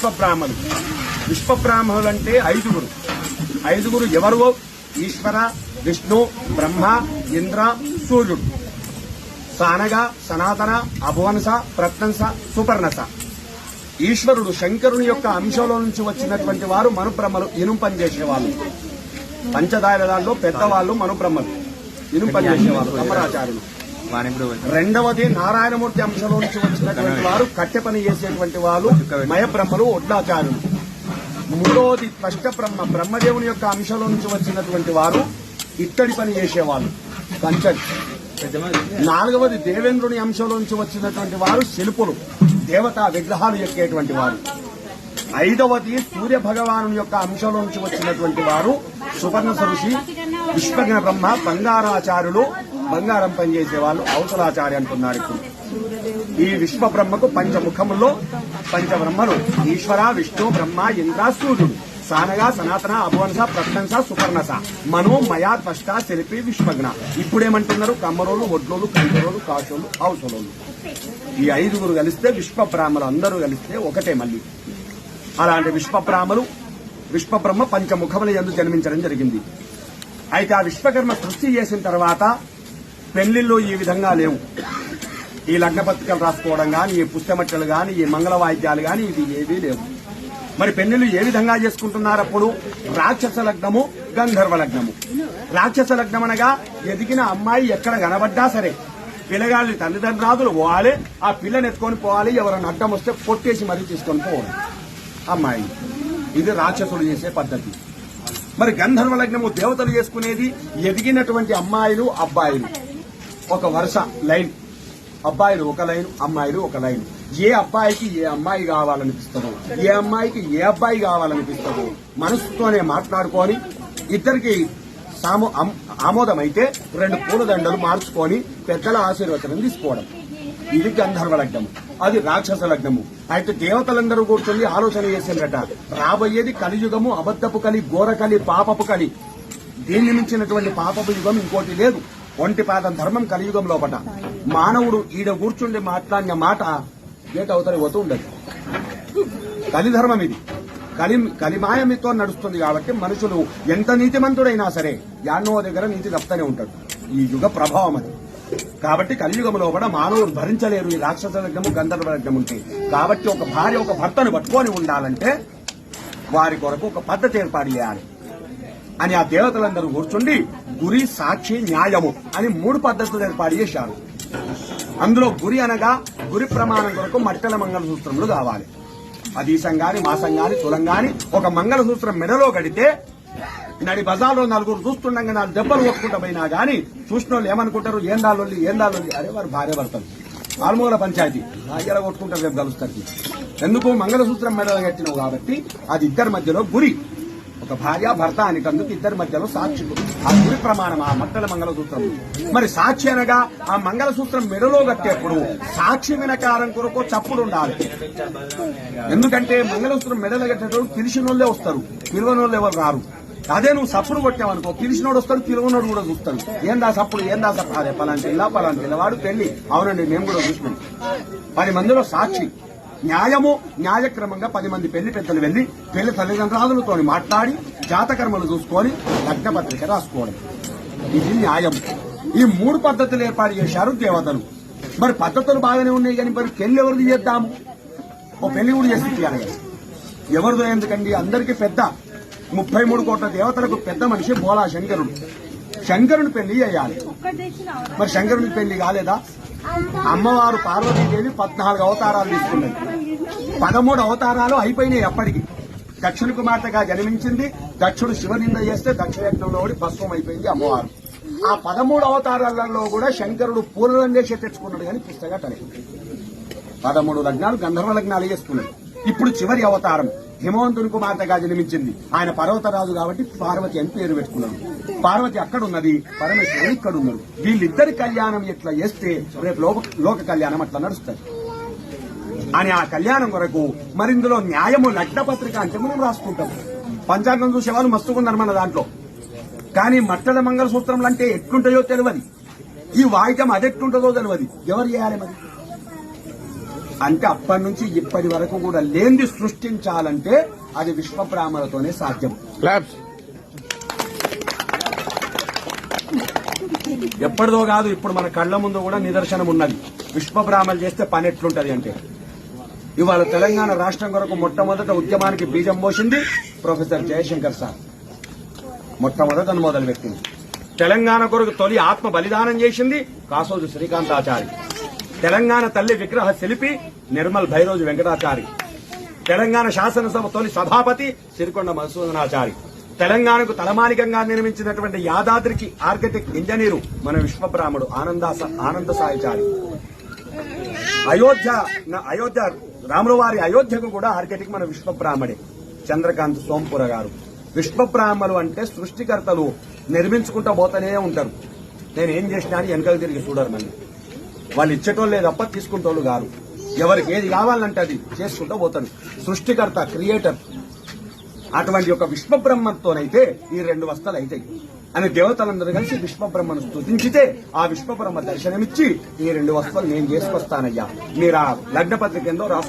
విశ్వబ్రాహ్మణులు. విశ్వబ్రాహ్మణులు అంటే ఐదుగురు. ఐదుగురు ఎవరో ఈశ్వర విష్ణు బ్రహ్మ ఇంద్ర సూర్యుడు. సానగ సనాతన అభువనస ప్రత్నంస సుపర్ణస. ఈశ్వరుడు శంకరుని యొక్క అంశంలో నుంచి వచ్చినటువంటి వారు మనుబ్రహ్మలు ఇనుం పనిచేసేవాళ్ళు పంచదార పెద్దవాళ్ళు మనుబ్రహ్మలు. ఇనుం పనిచేసేవాళ్ళు కమరాచార్యులు రెండవది నారాయణమూర్తి అంశంలో నుంచి వచ్చినటువంటి వారు కట్టె పని చేసేటువంటి వాళ్ళు మయబ్రహ్మలు ఒడ్లాచార్యులు మూడవది స్పష్ట బ్రహ్మ బ్రహ్మదేవుని యొక్క అంశంలో నుంచి వచ్చినటువంటి వారు ఇత్తడి పని చేసేవాళ్ళు కంచడి. నాలుగవది దేవేంద్రుని అంశంలో నుంచి వచ్చినటువంటి వారు శిల్పులు దేవతా విగ్రహాలు ఎక్కేటువంటి వారు. ఐదవది సూర్య భగవాను యొక్క అంశంలో నుంచి వచ్చినటువంటి వారు సువర్ణ సరుషి విశ్వజ్ఞ బ్రహ్మ బంగారాచార్యులు బంగారం పనిచేసే వాళ్ళు అవసరాచార్య అంటున్నారు ఇప్పుడు. ఈ విశ్వ బ్రహ్మకు పంచముఖములో పంచబ్రహ్మలు. ఈశ్వర విష్ణు బ్రహ్మ ఇంద్ర సూర్యుడు. సానగా సనాతన అభువంస ప్రశంస సుపర్ణస మనో మయా త్వష్ట శిల్పి విశ్వజ్ఞ. ఇప్పుడేమంటున్నారు? కమ్మరోలు ఒడ్లోలు కంచరోలు కాశోలు అవసరోలు ఈ ఐదుగురు కలిస్తే విశ్వ బ్రాహ్మలు అందరూ కలిస్తే ఒకటే మళ్ళీ. అలాంటి విశ్వబ్రాహ్మలు విశ్వబ్రహ్మ పంచముఖముల ఎందు జన్మించడం జరిగింది. అయితే ఆ విశ్వకర్మ సృష్టి చేసిన తర్వాత పెళ్ళిళ్ళు ఈ విధంగా లేవు. ఈ లగ్న పత్రికలు రాసుకోవడం కానీ ఈ పుస్తమట్టలు కానీ ఈ మంగళ వాయిద్యాలు కానీ ఇది ఏవీ లేవు. మరి పెళ్ళిళ్ళు ఏ విధంగా చేసుకుంటున్నారు అప్పుడు? రాక్షస లగ్నము గంధర్వ లగ్నము. రాక్షస లగ్నం అనగా ఎదిగిన అమ్మాయి ఎక్కడ కనబడ్డా సరే. పిల్లగాళ్ళని తల్లిదండ్రులు పోవాలి ఆ పిల్లని ఎత్తుకొని పోవాలి ఎవరైనా అడ్డం వస్తే కొట్టేసి మరీ తీసుకొని పోవాలి. అమ్మాయి. ఇది రాక్షసుడు చేసే పద్ధతి. మరి గంధర్వ లగ్నము దేవతలు చేసుకునేది? ఎదిగినటువంటి అమ్మాయిలు అబ్బాయిలు. ఒక వరుస లైన్. అబ్బాయిలు ఒక లైన్ అమ్మాయిలు ఒక లైన్. ఏ అబ్బాయికి ఏ అమ్మాయి కావాలనిపిస్తుందో ఏ అమ్మాయికి ఏ అబ్బాయి కావాలనిపిస్తుందో మనసుతోనే మాట్లాడుకొని ఇద్దరికి సాము ఆమోదమైతే రెండు పూలదండలు మార్చుకొని పెద్దల ఆశీర్వచనం తీసుకోవడం. ఇది గంధర్వ లగ్నము. అది రాక్షస లగ్నము. అయితే దేవతలందరూ కూర్చొని ఆలోచన చేసిందట రాబోయేది కలియుగము అబద్ధపు కలి ఘోర కలి పాపపు కలి. దీన్ని మించినటువంటి పాపపు యుగం ఇంకోటి లేదు. ఒంటి పాదం ధర్మం కలియుగం లోపట. మానవుడు ఈడ కూర్చుండి మాట్లాడిన మాట గేట్ అవతలి పోతూ ఉండదు. కలిధర్మం ఇది. కలి కలిమాయమితో నడుస్తుంది కాబట్టి మనుషులు ఎంత నీతిమంతుడైనా సరే యాన్నో దగ్గర నీతి తప్పుతూనే ఉంటాడు. ఈ యుగ ప్రభావం అది. కాబట్టి కలియుగంలో కూడా మానవులు భరించలేరు. ఈ రాక్షస లగ్నము గంధర్వ లగ్నం ఉంటే. కాబట్టి ఒక భార్య ఒక భర్తను పట్టుకొని ఉండాలంటే వారి కొరకు ఒక పద్ధతి ఏర్పాటు చేయాలి. అని ఆ దేవతలందరూ కూర్చుండి గురి సాక్షి న్యాయము అని మూడు పద్ధతులు ఏర్పాటు చేశారు. అందులో గురి అనగా గురి ప్రమాణం కొరకు మట్టల మంగళసూత్రములు కావాలి. అదీసం గాని మాసం గాని తులం గాని ఒక మంగళసూత్రం మెడలో గడితే నడి బజార్లో నలుగురు చూస్తుండగా నాలుగు దెబ్బలు కొట్టుకుంటా పోయినా గాని చూసిన వాళ్ళు ఏమనుకుంటారు? ఏం దాళ్ళొల్లి ఏం దాళ్ళొల్లి అరే వారు భార్య భర్తలు. ఆల్మూల పంచాయతీ. ఇలా కొట్టుకుంటారు రేపు కలుస్తారు ఎందుకు? మంగళసూత్రం మెడలో కట్టినావు కాబట్టి అది ఇద్దరి మధ్యలో గురి. ఒక భార్య భర్త అని కందుకు ఇద్దరి మధ్యలో సాక్షి. ఆ గురి ప్రమాణం ఆ మట్టల మంగళసూత్రం. మరి సాక్షి అనగా ఆ మంగళసూత్రం మెడలో కట్టేప్పుడు సాక్షి వినకారం కొరకు చప్పుడు ఉండాలి. ఎందుకంటే మంగళసూత్రం మెడలో కట్టేటప్పుడు తెలిసిన వాళ్ళే వస్తారు. పిలువని ఎవరు రారు? అదే నువ్వు సప్పుడు కొట్టావనుకో పిలిచినోడు వస్తాడు పిలువనోడు కూడా చూస్తాడు. ఏందా సప్పుడు ఏందా సప్పుడు అదే పలాంటి ఇలా పలాంటి ఇలా పెళ్ళి అవునండి మేము కూడా చూసినాం. పది మందిలో సాక్షి. న్యాయము న్యాయక్రమంగా పది మంది పెళ్ళి పెద్దలు వెళ్ళి పెళ్ళి తల్లిదండ్రులతో మాట్లాడి జాతకర్మలు చూసుకొని లగ్న పత్రిక రాసుకోవడం. ఇది న్యాయం. ఈ మూడు పద్ధతులు ఏర్పాటు చేశారు దేవతలు. మరి పద్ధతులు బాగానే ఉన్నాయి కానీ మరి పెళ్ళి ఎవరిది చేద్దాము? ఓ పెళ్ళి కూడా చేసి తీయాలి. ఎవరిదో ఎందుకండి? అందరికీ పెద్ద. ముప్పై మూడు కోట్ల దేవతలకు పెద్ద మనిషి బోలా శంకరుడు. శంకరుని పెళ్ళి చేయాలి. మరి శంకరుని పెళ్ళి కాలేదా? అమ్మవారు పార్వతీదేవి పద్నాలుగు అవతారాలు తీసుకున్నది పదమూడు అవతారాలు అయిపోయినాయి అప్పటికి. దక్షిణ కుమార్తెగా జన్మించింది. దక్షుడు శివనింద చేస్తే దక్షిణయజ్ఞంలో ఓడి భస్వం అయిపోయింది అమ్మవారు. ఆ పదమూడు అవతారాలలో కూడా శంకరుడు పూలరంగేసే తెచ్చుకున్నాడు కానీ పుస్తకం పదమూడు లగ్నాలు గంధర్వ లగ్నాలు చేసుకున్నాడు. ఇప్పుడు చివరి అవతారం. హిమవంతుని కుమార్తెగా జన్మించింది. ఆయన పర్వతరాజు కాబట్టి పార్వతి అని పేరు పెట్టుకున్నాడు. పార్వతి అక్కడ ఉన్నది పరమేశ్వరుడు ఇక్కడ ఉన్నాడు వీళ్ళిద్దరి కళ్యాణం ఎట్లా చేస్తే రేపు లోక లోక కళ్యాణం అట్లా నడుస్తుంది. అని ఆ కళ్యాణం కొరకు మరి ఇందులో న్యాయము లగ్న పత్రిక అంటే మనం రాసుకుంటాం. పంచాంగం చూసే వాళ్ళు మస్తుకున్నారు మన దాంట్లో. కానీ మట్టల మంగళసూత్రములు అంటే ఎట్లుంటాయో తెలియదు ఈ వాయిద్యం అదెట్లుంటుందో తెలియదు ఎవరు చేయాలి మరి? అంటే అప్పటి నుంచి ఇప్పటి వరకు కూడా లేనిది సృష్టించాలంటే అది విశ్వబ్రాహ్మణతోనే సాధ్యం. క్లాప్స్ ఎప్పటిదో కాదు ఇప్పుడు మన కళ్ళ ముందు కూడా నిదర్శనం ఉన్నది. విశ్వబ్రాహ్మణులు చేస్తే పని ఎట్లుంటది అంటే ఇవాళ తెలంగాణ రాష్ట్రం కొరకు మొట్టమొదట ఉద్యమానికి బీజం పోసింది ప్రొఫెసర్ జయశంకర్ సార్. మొట్టమొదట మొదలు పెట్టింది తెలంగాణ కొరకు తొలి ఆత్మ బలిదానం చేసింది కాసోజు శ్రీకాంతాచారి. తెలంగాణ తల్లి విగ్రహ శిల్పి నిర్మల్ భైరోజు వెంకటాచారి. తెలంగాణ శాసనసభ తొలి సభాపతి సిరికొండ మధుసూదనాచారి. తెలంగాణకు తలమానికంగా నిర్మించినటువంటి యాదాద్రికి ఆర్కిటెక్ట్ ఇంజనీరు మన విశ్వబ్రాహ్మడు ఆనందాస ఆనంద సాయిచారి అయోధ్య అయోధ్య రాముల వారి అయోధ్యకు కూడా ఆర్కిటెక్ట్ మన విశ్వబ్రాహ్మడే. చంద్రకాంత్ సోంపుర గారు. విశ్వబ్రాహ్మలు అంటే సృష్టికర్తలు నిర్మించుకుంటూ పోతూనే ఉంటారు. నేను ఏం చేసినా అని వెనకకు తిరిగి చూడరు మళ్ళీ. వాళ్ళు ఇచ్చేటోళ్ళే తప్ప తీసుకుంటోళ్ళు గారు ఎవరికి ఏది కావాలంటే అది చేసుకుంటూ పోతాడు సృష్టికర్త క్రియేటర్. అటువంటి ఒక విశ్వబ్రహ్మతోనైతే ఈ రెండు వస్తలు అవుతాయి అని దేవతలందరూ కలిసి విశ్వబ్రహ్మను స్థుతించితే ఆ విశ్వబ్రహ్మ దర్శనమిచ్చి ఈ రెండు వస్తువులు నేను చేసుకొస్తానయ్యా. మీరు ఆ లగ్న పత్రిక ఏందో రాసుకో